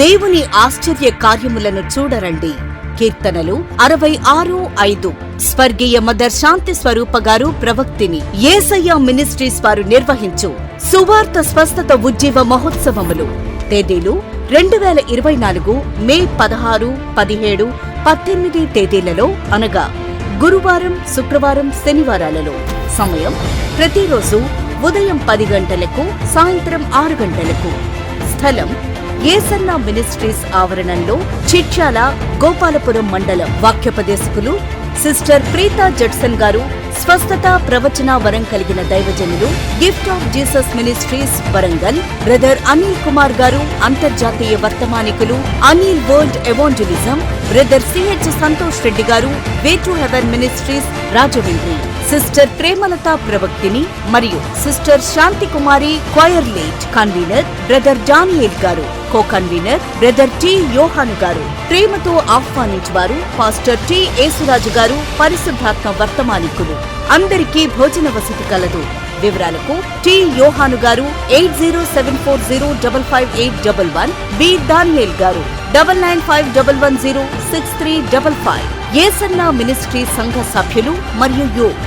దేవుని ఆశ్చర్య కార్యములను చూడరండి. కీర్తనలు అరవై ఆరు ఐదు. స్వర్గీయ మదర్ శాంతి స్వరూప గారు ప్రవక్తిని ఏసయ్య మినిస్ట్రీస్ వారు నిర్వహించు. సువార్త స్వస్థత ఉజ్జీవ మహోత్సవములు. తేదీలు రెండు వేల ఇరవై నాలుగు మే పదహారు పదిహేడు పద్దెనిమిది తేదీలలో అనగా గురువారం శుక్రవారం శనివారాలలో. సమయం ప్రతిరోజు ఉదయం పది గంటలకు సాయంత్రం ఆరు గంటలకు. స్థలం ఏసన్న మినిస్ట్రీస్ ఆవరణంలో చిట్యాల గోపాలపురం మండలం వాక్యోపదేశకులు సిస్టర్ ప్రీతా జడ్సన్ గారు స్వస్థత ప్రవచన వరం కలిగిన దైవజనులు gift of Jesus ministries Warangal brother Anil Kumar గారు అంతర్జాతీయ వర్తమానికులు Anil world evangelism brother CH Santosh Reddy గారు way to heaven ministries Rajahmundry. Sister Premalatha ప్రవక్తిని మరియు sister Shanti Kumari choir lead convener brother Daniel గారు co convener brother T Yohanu గారు. ప్రేమతో ఆహ్వానించువారు pastor T Yesuraju గారు పరిశుద్ధాత్మ వర్తమానికులు. అందరికీ భోజన వసతి కలదు. వివరాలకు టి యోహాను గారు eight zero seven four zero double five eight double one B Daniel గారు. Double nine five double one zero six three double five. Esanna ministry సంఘ సభ్యులు మరియు యూత్